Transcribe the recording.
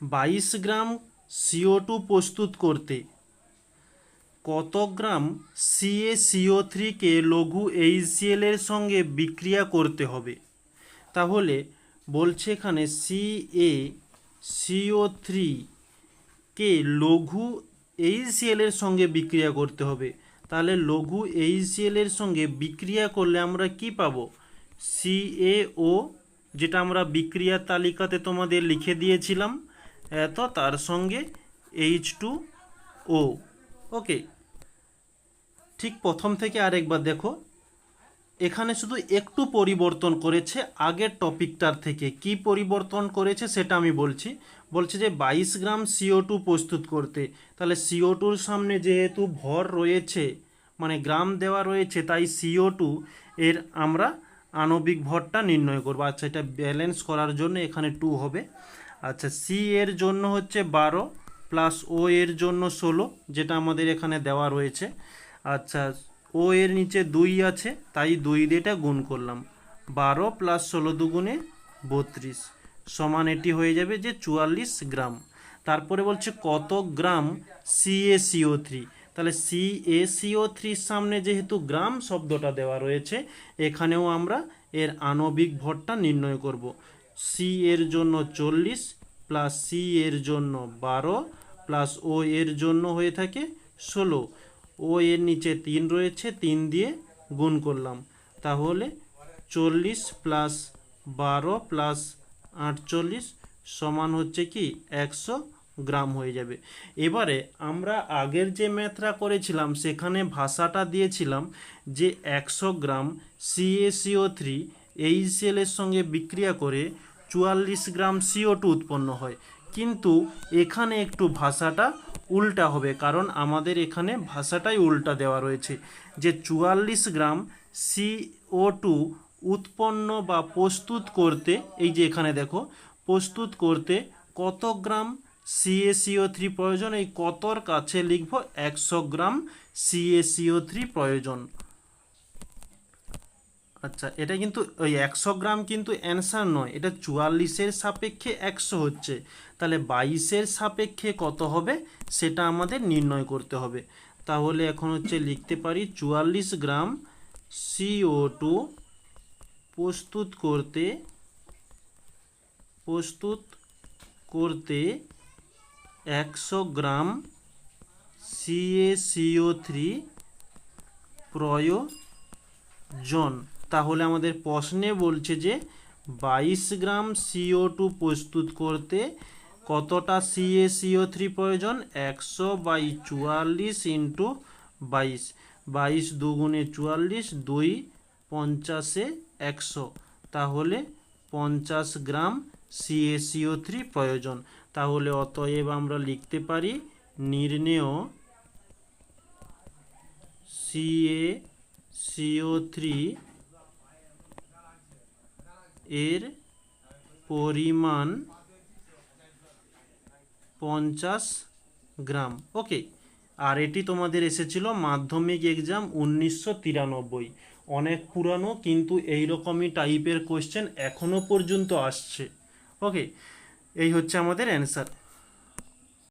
বাইশ গ্রাম CO two প্রস্তুত করতে। কত গ্রাম সিএ সিও থ্রিকে লঘু এইচসিএল এর সঙ্গে বিক্রিয়া করতে হবে? তাহলে বলছে এখানে সিএ সিও থ্রি কে লঘু এইচসিএল এর সঙ্গে বিক্রিয়া করতে হবে। তাহলে লঘু এইচসিএল এর সঙ্গে বিক্রিয়া করলে আমরা কি পাবো? সিএও যেটা আমরা বিক্রিয়ার তালিকাতে তোমাদের লিখে দিয়েছিলাম এত তার সঙ্গে এইচ টু ও ওকে, ঠিক প্রথম থেকে আরেকবার দেখো। এখানে শুধু একটু পরিবর্তন করেছে আগের টপিকটার থেকে। কি পরিবর্তন করেছে সেটা আমি বলছি। বলছে যে বাইশ গ্রাম সিও টু প্রস্তুত করতে। তাহলে সিও টুর সামনে যেহেতু ভর রয়েছে মানে গ্রাম দেওয়া রয়েছে, তাই সিও টু এর আমরা আণবিক ভরটা নির্ণয় করব। আচ্ছা এটা ব্যালেন্স করার জন্য এখানে টু হবে। আচ্ছা সি এর জন্য হচ্ছে বারো প্লাস ও এর জন্য ষোলো, যেটা আমাদের এখানে দেওয়া রয়েছে। আচ্ছা ও এর নিচে দুই আছে, তাই দুই দিয়েটা গুণ করলাম। বারো প্লাস ষোলো দুগুণে বত্রিশ, সমান এটি হয়ে যাবে যে চুয়াল্লিশ গ্রাম। তারপরে বলছে কত গ্রাম? সিএসিও থ্রি তাহলে সিএসিও থ্রির সামনে যেহেতু গ্রাম শব্দটা দেওয়া রয়েছে, এখানেও আমরা এর আণবিক ভরটা নির্ণয় করব। সি এর জন্য চল্লিশ প্লাস সি এর জন্য বারো প্লাস ও এর জন্য হয়ে থাকে ষোলো। ও এর নিচে তিন রয়েছে, তিন দিয়ে গুণ করলাম। তাহলে চল্লিশ প্লাস বারো প্লাস আটচল্লিশ সমান হচ্ছে কি, একশো গ্রাম হয়ে যাবে। এবারে আমরা আগের যে ম্যাথটা করেছিলাম, সেখানে ভাষাটা দিয়েছিলাম যে একশো গ্রাম সিএসিও থ্রি এইচএল এর সঙ্গে বিক্রিয়া করে চুয়াল্লিশ গ্রাম সিও টু উৎপন্ন হয়। কিন্তু এখানে একটু ভাষাটা উল্টা হবে, কারণ আমাদের এখানে ভাষাটাই উল্টা দেওয়া রয়েছে। যে চুয়াল্লিশ গ্রাম সিও টু উৎপন্ন বা প্রস্তুত করতে, এই যে এখানে দেখো, প্রস্তুত করতে কত গ্রাম সিএসিও থ্রি প্রয়োজন? এই কতর কাছে লিখব? একশো গ্রাম সিএসিও থ্রি প্রয়োজন। আচ্ছা এটা কিন্তু ওই একশো গ্রাম কিন্তু অ্যান্সার নয়, এটা চুয়াল্লিশের সাপেক্ষে একশো হচ্ছে। তাহলে বাইশের সাপেক্ষে কত হবে? সেটা আমাদের নির্ণয় করতে হবে। তাহলে এখন হচ্ছে লিখতে পারি চুয়াল্লিশ গ্রাম সিও টু প্রস্তুত করতে প্রস্তুত করতে একশো গ্রাম সিএসিও থ্রি প্রয়োজন। তাহলে আমাদের প্রশ্নে বলছে যে বাইশ গ্রাম সিও টু প্রস্তুত করতে কতটা সিএসিও থ্রি প্রয়োজন? একশো বাই চুয়াল্লিশ ইন্টু বাইশ। বাইশ দুগুণে চুয়াল্লিশ, দুই পঞ্চাশে একশো। তাহলে পঞ্চাশ গ্রাম সিএসিও থ্রি প্রয়োজন। তাহলে অতএব আমরা লিখতে পারি নির্ণেয় সিএ সিও থ্রি এর পরিমাণ পঞ্চাশ গ্রাম। ওকে আর এটি তোমাদের এসেছিল মাধ্যমিক এক্সাম উনিশশো তিরানব্বই। অনেক পুরানো, কিন্তু এই রকমই টাইপের কোয়েশ্চেন এখনও পর্যন্ত আসছে। ওকে এই হচ্ছে আমাদের অ্যান্সার